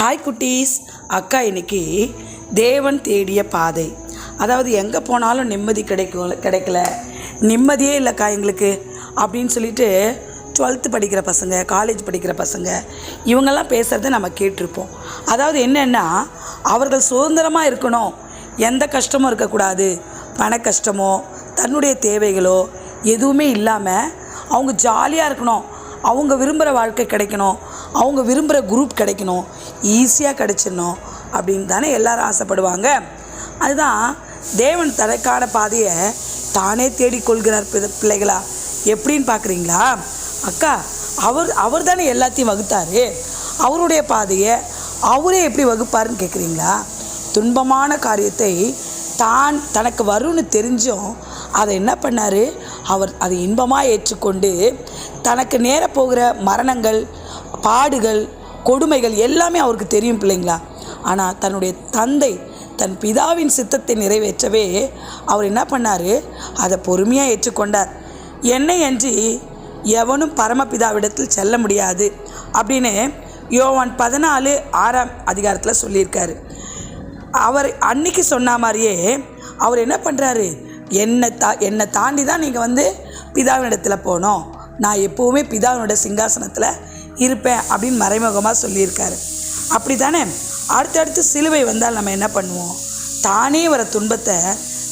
Hi குட்டீஸ். அக்கா இன்னைக்கு தேவன் தேடிய பாதை. அதாவது எங்கே போனாலும் நிம்மதி கிடைக்கும் கிடைக்கல. நிம்மதியே இல்லைக்கா எங்களுக்கு. அப்படின்னு சொல்லிட்டு டுவெல்த்து படிக்கிற பசங்க காலேஜ் படிக்கிற பசங்க இவங்கெல்லாம் பேசுகிறத நம்ம கேட்டிருப்போம். அதாவது என்னென்னா அவர்கள் சுதந்திரமாக இருக்கணும். எந்த கஷ்டமும் இருக்கக்கூடாது. பண கஷ்டமோ தன்னுடைய தேவைகளோ எதுவுமே இல்லாமல் அவங்க ஜாலியாக இருக்கணும். அவங்க விரும்புகிற வாழ்க்கை கிடைக்கணும். அவங்க விரும்புகிற குரூப் கிடைக்கணும். ஈஸியாக கிடைச்சிடணும் அப்படின்னு தானே எல்லாரும் ஆசைப்படுவாங்க. அதுதான் தேவன் தனக்கான பாதையை தானே தேடிக்கொள்கிறார் பிள்ளைகளா? எப்படின்னு பார்க்குறீங்களா? அக்கா அவர் அவர் தானே எல்லாத்தையும் வகுத்தாரு. அவருடைய பாதையை அவரே எப்படி வகுப்பாருன்னு கேட்குறீங்களா? துன்பமான காரியத்தை தான் தனக்கு வரும்னு தெரிஞ்சும் அதை என்ன பண்ணார்? அவர் அதை இன்பமாக ஏற்றுக்கொண்டு தனக்கு நேரப் போகிற மரணங்கள் பாடுகள் கொடுமைகள் எல்லாமே அவருக்கு தெரியும் பிள்ளைங்களா? ஆனால் தன்னுடைய தந்தை தன் பிதாவின் சித்தத்தை நிறைவேற்றவே அவர் என்ன பண்ணார்? அதை பொறுமையாக ஏற்றுக்கொண்டார். என்னை அன்றி எவனும் பரமபிதாவிடத்தில் செல்ல முடியாது அப்படின்னு யோவான் பதினாலு ஆறாம் அதிகாரத்தில் சொல்லியிருக்காரு. அவர் அன்னைக்கு சொன்ன மாதிரியே அவர் என்ன பண்ணுறாரு என்னை தா என்னை தாண்டி தான் நீங்கள் வந்து பிதாவினிடத்தில் போகணும் நான் எப்போவுமே பிதாவினோட சிங்காசனத்தில் இருப்பேன் அப்படின்னு மறைமுகமாக சொல்லியிருக்காரு. அப்படி தானே அடுத்தடுத்து சிலுவை வந்தால் நம்ம என்ன பண்ணுவோம்? தானே வர துன்பத்தை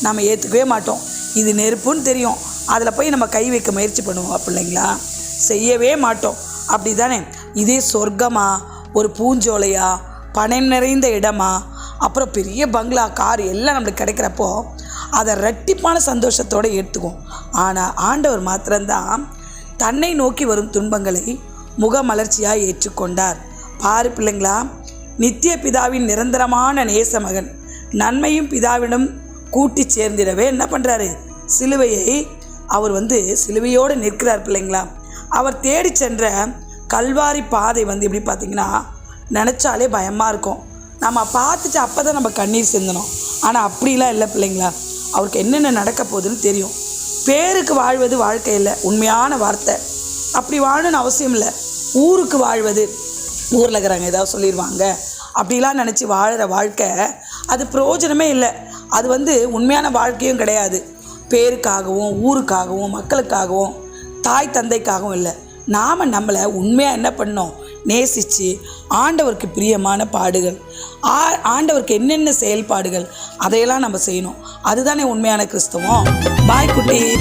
நம்ம ஏற்றுக்கவே மாட்டோம். இது நெருப்புன்னு தெரியும். அதில் போய் நம்ம கை வைக்க முயற்சி பண்ணுவோம் பிள்ளைங்களா செய்யவே மாட்டோம். அப்படி தானே இதே சொர்க்கமா? ஒரு பூஞ்சோலையா? பணம் நிறைந்த இடமா? அப்புறம் பெரிய பங்களா கார் எல்லாம் நம்மளுக்கு கிடைக்கிறப்போ அதை ரெட்டிப்பான சந்தோஷத்தோடு எடுத்துக்கும் ஆனால் ஆண்டவர் மாத்திரம்தான் தன்னை நோக்கி வரும் துன்பங்களை முகமலர்ச்சியாய் ஏற்றுக்கொண்டார். பாரு பிள்ளைங்களா நித்திய பிதாவின் நிரந்தரமான நேச மகன் நன்மையும் பிதாவிடம் கூட்டி சேர்ந்திடவே என்ன பண்ணுறாரு சிலுவையை அவர் வந்து சிலுவையோடு நிற்கிறார் பிள்ளைங்களா. அவர் தேடி சென்ற கல்வாரி பாதை வந்து எப்படி பார்த்தீங்கன்னா நினச்சாலே பயமாக இருக்கும். நம்ம பார்த்துட்டு அப்போ தான் நம்ம கண்ணீர் சிந்தணும். ஆனால் அப்படிலாம் இல்லை பிள்ளைங்களா. அவருக்கு என்னென்ன நடக்க போகுதுன்னு தெரியும். பேருக்கு வாழ்வது வாழ்க்கை இல்லை. உண்மையான வார்த்தை. அப்படி வாழணும்னு அவசியம் இல்லை. ஊருக்கு வாழ்வது. ஊரில் இருக்கிறாங்க ஏதாவது சொல்லிடுவாங்க அப்படிலாம் நினச்சி வாழ்கிற வாழ்க்கை அது பிரயோஜனமே இல்லை. அது வந்து உண்மையான வாழ்க்கையும் கிடையாது. பேருக்காகவும் ஊருக்காகவும் மக்களுக்காகவும் தாய் தந்தைக்காகவும் இல்லை. நாம் நம்மளை உண்மையாக என்ன பண்ணோம்? நேசித்து ஆண்டவருக்கு பிரியமான பாடுகள். ஆ ஆண்டவருக்கு என்னென்ன செயல்பாடுகள்? அதையெல்லாம் நம்ம செய்யணும். அதுதானே உண்மையான கிறிஸ்தவம். பாய் குட்டி.